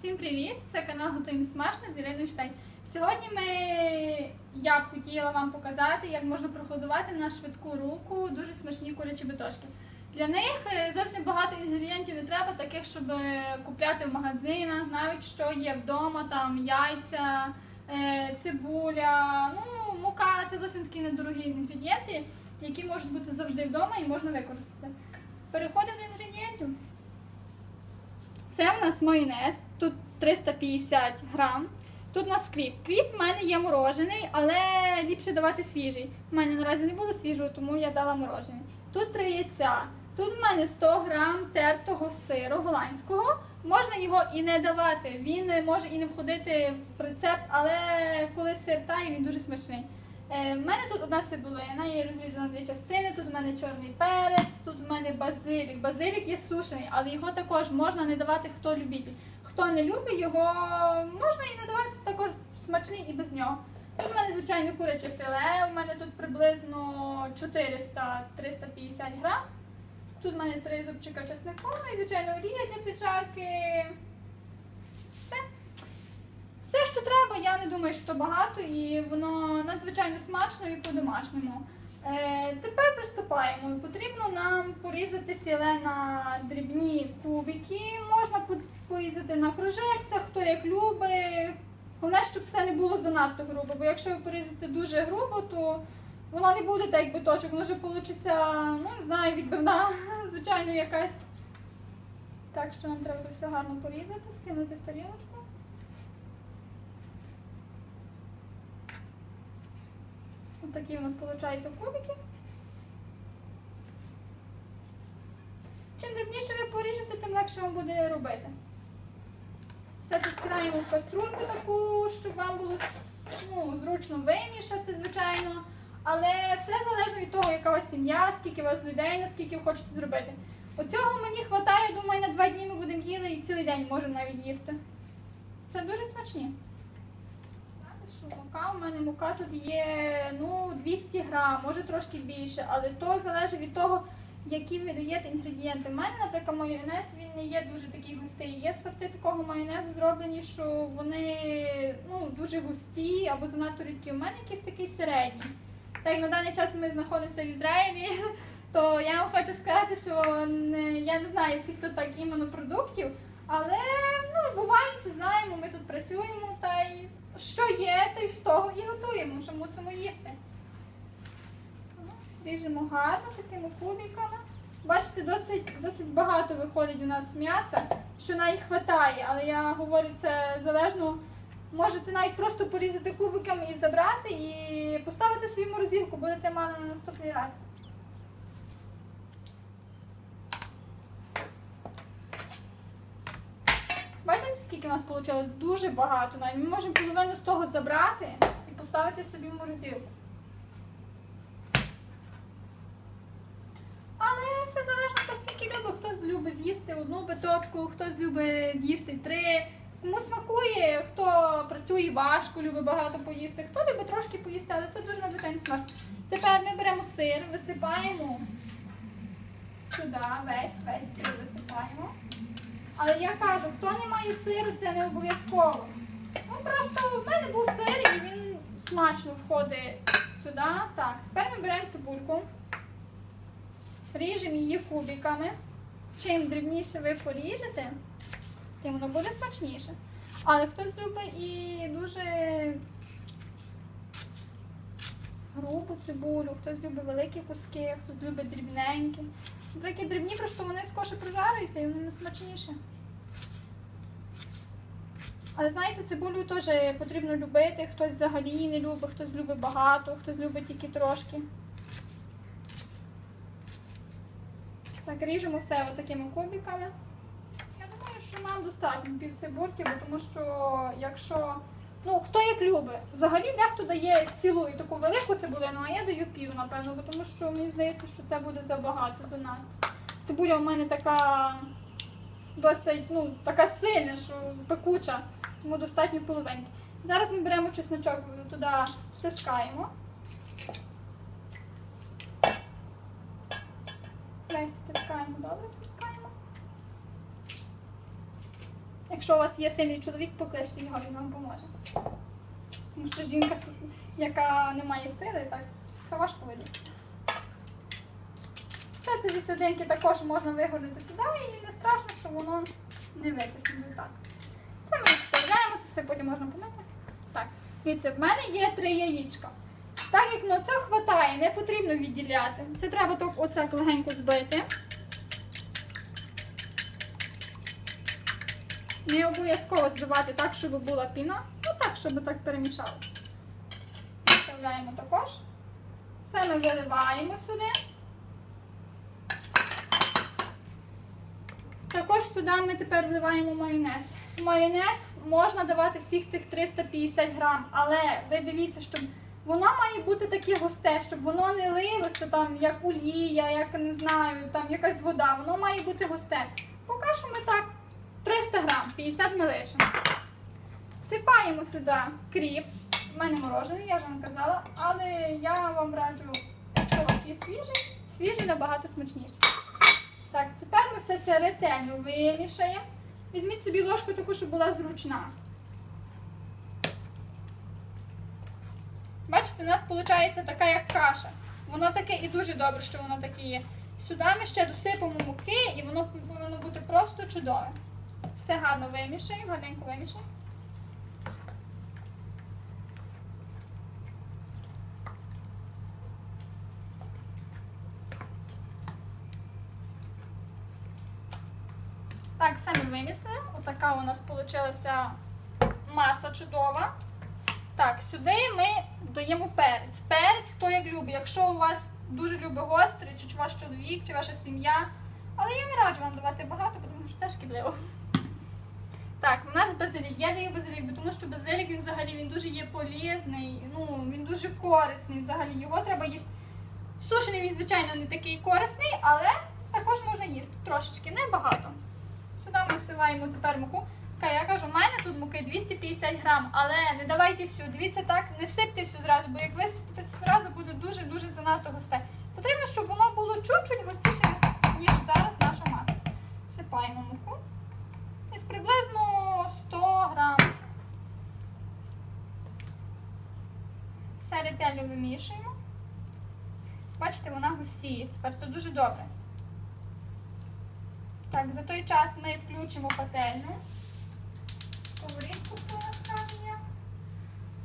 Всім привіт! Це канал Готуємо смачно з Іриною Штайн. Сьогодні ми я б хотіла вам показати, як можна приготувати на швидку руку дуже смачні курячі битошки. Для них е, зовсім багато інгредієнтів не треба, таких, щоб е, купляти в магазинах, навіть що є вдома, там яйця, е, цибуля, ну, мука це зовсім такі недорогі інгредієнти, які можуть бути завжди вдома і можна використати. Переходимо до інгредієнтів. Це в нас майонез, 350 грам. Тут у нас кріп. Кріп в мене є морожений, але ліпше давати свіжий. У мене наразі не було свіжого, тому я дала морожений. Тут три яйця. Тут в мене 100 грам тертого сиру голландського. Можна його і не давати. Він може і не входити в рецепт, але коли сир тає, він дуже смачний. Е, мене тут одна цибулина, я її розрізала на дві частини. Тут в мене чорний перець, тут в мене базилік. Базилік є сушений, але його також можна не давати хто любитель. Хто не любить, його можна і не давати також смачний і без нього. Тут в мене, звичайно, куряче філе. У мене тут приблизно 400-350 грам. Тут в мене три зубчика чеснику, ну і, звичайно, олія для піджарки. Все. Все, що треба, я не думаю, що багато, і воно надзвичайно смачно і по-домашньому. Е, тепер приступаємо. Потрібно нам порізати філе на дрібні кубики. Можна порізати на кружельцях, хто як любить. Головне, щоб це не було занадто грубо, бо якщо ви порізати дуже грубо, то воно не буде так, як биточок, воно вже вийде, ну не знаю, відбивна, звичайно, якась. Так що нам треба все гарно порізати, скинути в тарілочку. Ось такі у нас виходять кубики. Чим дрібніше ви поріжете, тим легше вам буде робити. Це скидаємо в каструльку таку, щоб вам було ну, зручно вимішати, звичайно. Але все залежно від того, яка у вас сім'я, скільки у вас людей, наскільки ви хочете зробити. Оцього мені вистачає, думаю, на два дні ми будемо їли і цілий день можемо навіть їсти. Це дуже смачні. Мука, у мене мука тут є ну, 200 грам, може трошки більше, але то залежить від того, які ви даєте інгредієнти. У мене, наприклад, майонез він не є дуже такий густий. Є сорти такого майонезу зроблені, що вони ну, дуже густі або занадто рідкі. У мене якийсь такий середній. Так як на даний час ми знаходимося в Ізраїлі, то я вам хочу сказати, що не, я не знаю всіх тут так іменно продуктів, але ну, буває, знаємо, ми тут працюємо, та й що є, та й з того і готуємо, що мусимо їсти. Ріжемо гарно такими кубиками. Бачите, досить, досить багато виходить у нас м'яса, що навіть хватає, але я говорю, це залежно. Можете навіть просто порізати кубиками і забрати, і поставити свою морозилку, будете мали на наступний раз. Бачите, скільки у нас вийшло? Дуже багато. Навіть ми можемо половину з того забрати і поставити собі в морозилку. Але все залежно, хто скільки любить. Хтось любить з'їсти одну биточку, хтось любить з'їсти три. Кому смакує, хто працює важко, любить багато поїсти, хто любить трошки поїсти, але це дуже надзвичайно смачно. Тепер ми беремо сир, висипаємо сюди, весь, весь сир висипаємо. Але я кажу, хто не має сиру, це не обов'язково. Ну просто в мене був сир і він смачно входить сюди. Так, тепер ми беремо цибульку, ріжемо її кубиками. Чим дрібніше ви поріжете, тим воно буде смачніше. Але хтось любить і дуже грубу цибулю, хтось любить великі куски, хтось любить дрібненькі. Наприклад, дрібні, просто вони скорше прожарюються і вони смачніше. Але знаєте, цибулю теж потрібно любити, хтось взагалі не любить, хтось любить багато, хтось любить тільки трошки. Так, ріжемо все такими кубиками. Я думаю, що нам достатньо пів цибульки, тому що якщо. Ну, хто як любить. Взагалі дехто дає цілу і таку велику цибулину, а я даю пів, напевно, тому що мені здається, що це буде забагато занадто. Цибуля в мене така досить, ну, така сильна, що пекуча, тому достатньо половинки. Зараз ми беремо чесночок, туди стискаємо. Весь втискаємо, добре втискаємо. Якщо у вас є сильний чоловік, покличте його, він вам поможе. Тому що жінка, яка не має сили, так, це важко вилізти. Все це зі серединки також можна вигорнути сюди і не страшно, що воно не витисне так. Це ми вставляємо, це все потім можна помити. Так, дивіться, в мене є три яєчка. Так як на це хватає, не потрібно відділяти. Це треба так оце легенько збити. Не обов'язково збивати так, щоб була піна, ну так, щоб так перемішалося. Вставляємо також. Все ми виливаємо сюди. Також сюди ми тепер вливаємо майонез. Майонез можна давати всіх тих 350 грам, але ви дивіться, щоб воно має бути таке густе, щоб воно не лилося там як олія, як не знаю, там якась вода. Воно має бути густе. Поки що ми так 300 грам, 50 ми лишимо. Всипаємо сюди кріп. У мене морожений, я ж вам казала, але я вам раджу, якщо у вас є свіжий, свіжий набагато смачніший. Так, тепер ми все це ретельно вимішаємо. Візьміть собі ложку таку, щоб була зручна. Бачите, у нас виходить така як каша. Воно таке і дуже добре, що воно таке є. Сюди ми ще досипемо муки і воно повинно бути просто чудове. Все гарно вимішаємо, гарненько вимішаємо. Так, все ми вимісили. Отака у нас вийшла маса чудова. Так, сюди ми додаємо перець. Перець, хто як любить. Якщо у вас дуже любить гострий, чи ваш чоловік, чи ваша сім'я. Але я не раджу вам давати багато, тому що це шкідливо. Так, у нас базилік. Я даю базилік, тому що базилік він взагалі він дуже є полезний, ну він дуже корисний. Взагалі його треба їсти. Сушений він, звичайно, не такий корисний, але також можна їсти трошечки, небагато. Сюди тепер муку. Я кажу, у мене тут муки 250 грам, але не давайте всю. Дивіться так, не сипте всю зразу, бо як ви сипте зразу буде дуже-дуже занадто густе. Потрібно, щоб воно було чуть-чуть густіше, ніж зараз наша маса. Сипаємо муку. Десь приблизно 100 грам. Все ретельно вимішуємо. Бачите, вона густіє. Тепер це дуже добре. Так, за той час ми включимо пательню. Сковорідку поласкання.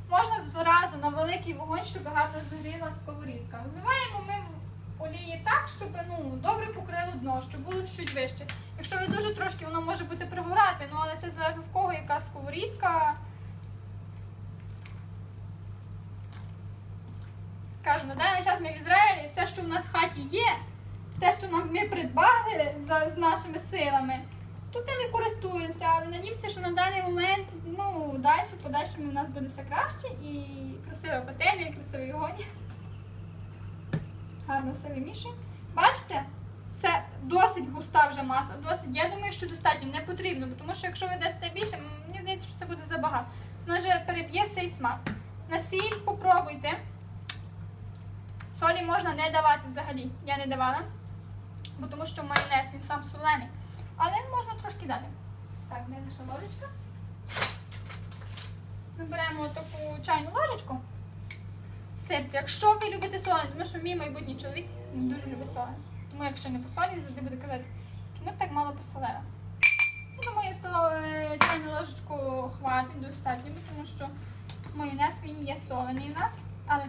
Можна зразу на великий вогонь, щоб гарно згоріла сковорідка. Вливаємо ми олії так, щоб ну, добре покрило дно, щоб було чуть вище. Якщо ви дуже трошки, воно може бути пригорати, ну але це залежно в кого яка сковорідка. Кажу, на даний час ми в Ізраїлі, все, що в нас в хаті є, те, що нам ми придбали за, з нашими силами, то тим і користуємося, але надіємося, що на даний момент, ну, далі, подальшому у нас буде все краще і красива пательня, і красивий вогонь. Гарно все вимішуємо. Бачите, це досить густа вже маса. Досить. Я думаю, що достатньо не потрібно, тому що якщо ви дасте більше, мені здається, що це буде забагато. Воно вже переб'є все смак. На сіль попробуйте. Солі можна не давати взагалі. Я не давала, бо тому що майонез він сам солений. Але можна трошки дати. Так, де наша ложечка? Ми беремо таку чайну ложечку. Сипте. Якщо ви любите солене, тому що мій майбутній чоловік він дуже любить солене. Тому якщо не посолі, завжди буде казати, чому так мало посолила. Ну, Думаю, столову чайну ложечку хватить достатньо, тому що майонез він є солений у нас, але.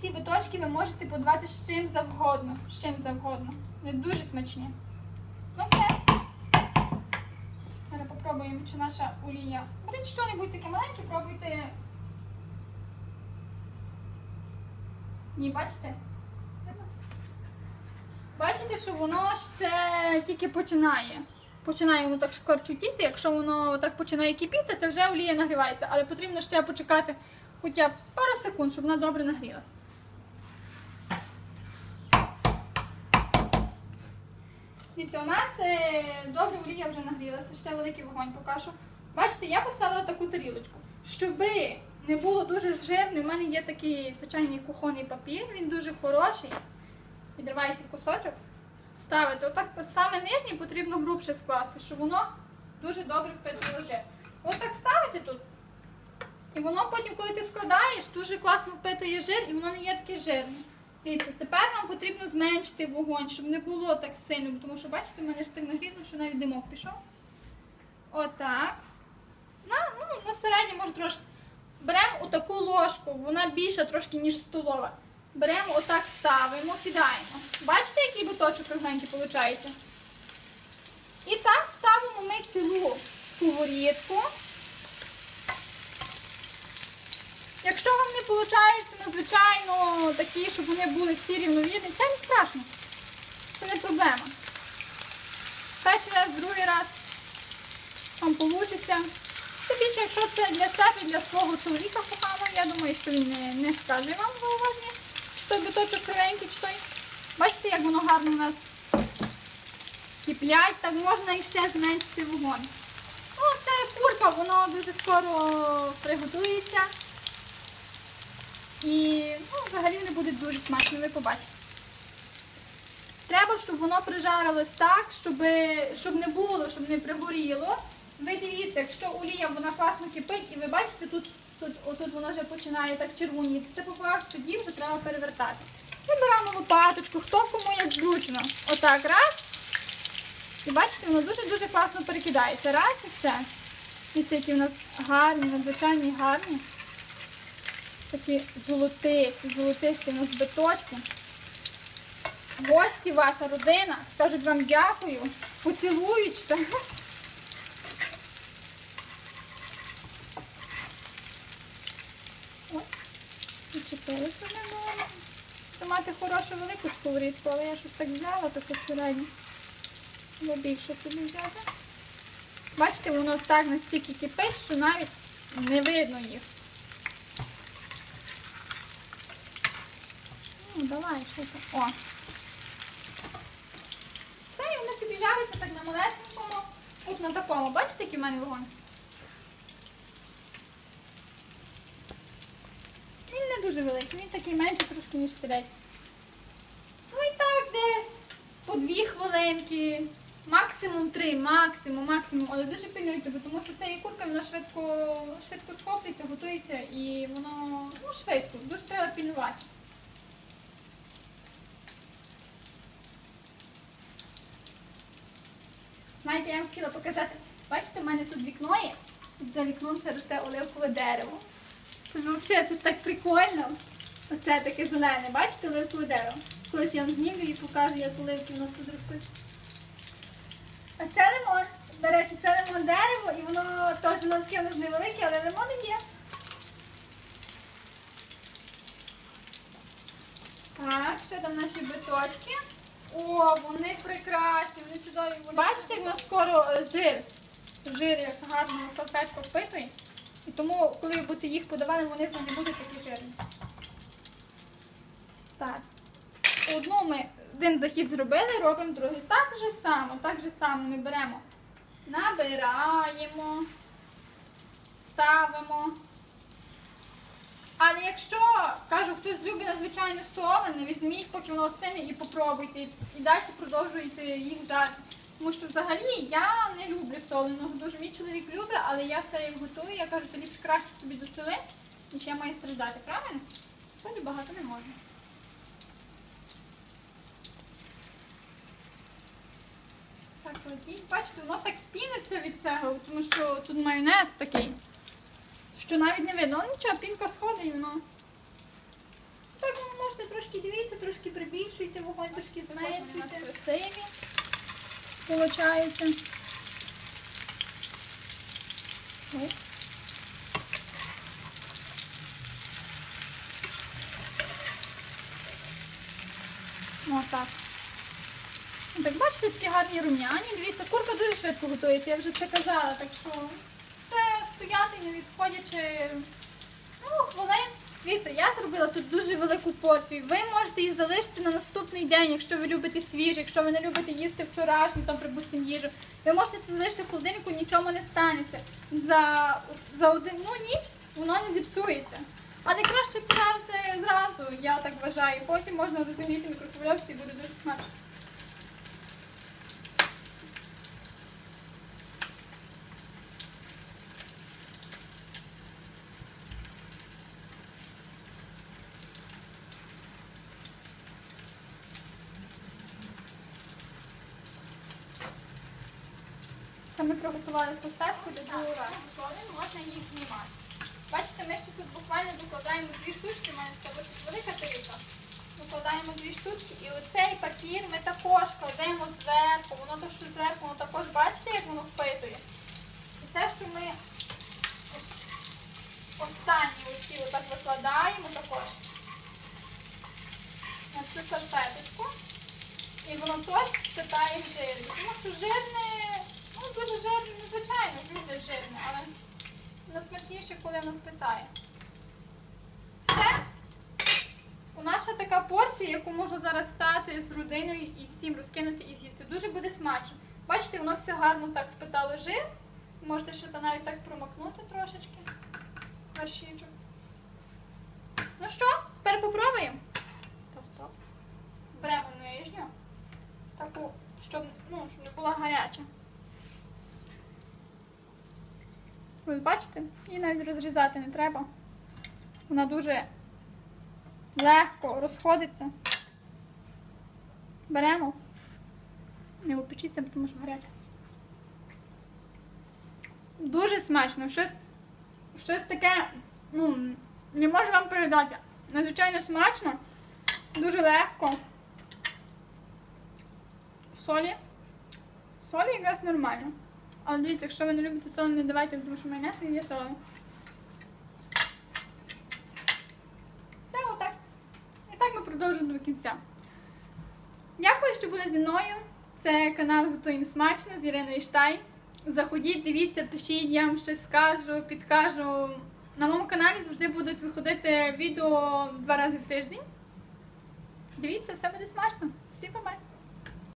Ці биточки ви можете подавати з чим завгодно. З чим завгодно. Вони дуже смачні. Ну все. Зараз попробуємо, чи наша олія. Беріть що-небудь таке маленьке, пробуйте. Ні, бачите? Бачите, що воно ще тільки починає. Починає воно так шкварчутіти. Якщо воно так починає кипіти, це вже олія нагрівається. Але потрібно ще почекати хоча б пару секунд, щоб вона добре нагрілася. Дивіться, у нас е, добре олія вже нагрілася, ще великий вогонь покажу. Бачите, я поставила таку тарілочку. Щоби не було дуже жирне, у мене є такий звичайний кухонний папір, він дуже хороший. Відриваєте кусочок, ставите. Отак саме нижній потрібно грубше скласти, щоб воно Дуже добре впитує жир. От так ставити тут. І воно потім, коли ти складаєш, дуже класно впитує жир і воно не є таке жирне. Дивіться, тепер нам потрібно зменшити вогонь, щоб не було так сильно, тому що, бачите, в мене ж так нагріло, що навіть димок пішов. Отак. На, ну, на середньо, може трошки. Беремо отаку ложку, вона більша трошки, ніж столова. Беремо отак, ставимо, кидаємо. Бачите, який биточок кругленький виходить? І так ставимо ми цілу сковорідку. Якщо вам не виходить, надзвичайно такі, щоб вони були всі рівновірні, це не страшно. Це не проблема. Перший раз, другий раз вам вийде. Тим більше, якщо це для себе, для свого чоловіка коханого, я думаю, що він не, не скаже вам зауваження, той биточок кривенький чи той. Бачите, як воно гарно у нас киплять, так можна і ще зменшити вогонь. Ну, це курка, воно дуже скоро приготується. І ну, взагалі не буде дуже смачно, ви побачите. Треба, щоб воно прижарилось так, щоб, щоб не було, щоб не пригоріло. Ви дивіться, якщо олія вона класно кипить, і ви бачите, тут, тут, отут воно вже починає так червоніти. Це попав, тоді вже треба перевертати. Вибираємо лопаточку, хто кому як зручно. Отак, раз. І бачите, воно дуже-дуже класно перекидається. Раз і все. Дивіться, які в нас гарні, надзвичайні гарні. Такі золотисті, биточки. Гості, ваша родина, скажуть вам дякую, поцілуються. Ось, відчепилися на мене. Треба мати хорошу велику сковорідку, але я щось так взяла, таку середню. Треба більше собі взяти. Бачите, воно так настільки кипить, що навіть не видно їх. Давай, там. О. Все, і вони собі жаряться так на малесенькому. От на такому. Бачите, який в мене вогонь? Він не дуже великий, він такий менший трошки, ніж середній. Ну і так десь. По дві хвилинки. Максимум три, максимум, максимум, але дуже пильнуйте, тому що це курка, вона швидко, швидко схоплюється, готується і воно ну, швидко, дуже треба пильнувати. Знаєте, я вам хотіла показати. Бачите, в мене тут вікно є, і за вікном це росте оливкове дерево. Це взагалі це ж так прикольно. Оце таке зелене, бачите, оливкове дерево. Колись я вам знімлю і покажу, як оливки у нас тут ростуть. А це лимон. До речі, це лимон дерево, і воно теж воно таке нас невелике, але лимони є. Так, що там наші биточки? О, вони прекрасні, вони чудові. Вони Бачите, як у нас скоро е, жир. Як гарно салфетка впитує. І тому, коли ви будете їх подавати, вони вже не будуть такі жирні. Так. Одну ми один захід зробили, робимо другий. Так же само, так же само ми беремо, набираємо, ставимо. Але якщо, кажу, хтось любить надзвичайно солене, візьміть, поки воно остине і попробуйте. І далі продовжуйте їх жарити. Тому що взагалі я не люблю соленого. Дуже мій чоловік любить, але я все як готую. Я кажу, то ліпше краще собі досоли, ніж я маю страждати. Правильно? Солі багато не можна. Так, кладіть. Бачите, воно так піниться від цього, тому що тут майонез такий, що навіть не видно. Але нічого, пінка сходить воно. Так ви можете трошки дивіться, трошки прибільшуйте вогонь, трошки зменшуйте. Красиві. Получається. Отак. Ну, Так бачите, такі гарні рум'яні. Дивіться, курка дуже швидко готується, я вже це казала, так що стояти не відходячи ну, хвилин. Дивіться, я зробила тут дуже велику порцію. Ви можете її залишити на наступний день, якщо ви любите свіже, якщо ви не любите їсти вчорашню, там, припустимо, їжу. Ви можете це залишити в холодильнику, нічого не станеться. За, за одну ніч воно не зіпсується. Але краще подати зразу, я так вважаю. Потім можна розігріти в мікрохвильовці і буде дуже смачно. Ми приготували салфетку для другого разу. Можна їх знімати. Бачите, ми ще тут буквально докладаємо дві штучки, у мене це досить велика тарілка. Викладаємо дві штучки і оцей папір ми також кладемо зверху. Воно то, що зверху, воно також бачите, як воно впитує. І те, що ми останні оці отак викладаємо також на цю салфеточку. І воно теж впитає жир. Тому що жирне, ну дуже жирне, звичайно, люблять жирне, але найсмачніше, коли воно впитає. Все. У наша така порція, яку можу зараз стати з родиною і всім розкинути і з'їсти. Дуже буде смачно. Бачите, воно все гарно так впитало жир. Можете ще навіть так промокнути трошечки. Горщичок. Ну що, тепер попробуємо. Стоп, стоп. Беремо нижню. Таку, щоб, ну, щоб не була гаряча. Ви бачите? Її навіть розрізати не треба. Вона дуже легко розходиться. Беремо. Не опечіться, тому що гаряче. Дуже смачно. Щось, щось таке, ну, не можу вам передати. Надзвичайно смачно, дуже легко. Солі. Солі якраз нормально. Але дивіться, якщо ви не любите солі, не давайте, тому що майонез він є солі. Все отак. І так ми продовжуємо до кінця. Дякую, що були зі мною. Це канал Готуємо смачно з Іриною Штай. Заходіть, дивіться, пишіть, я вам щось скажу, підкажу. На моєму каналі завжди будуть виходити відео два рази в тиждень. Дивіться, все буде смачно. Всім па-бай!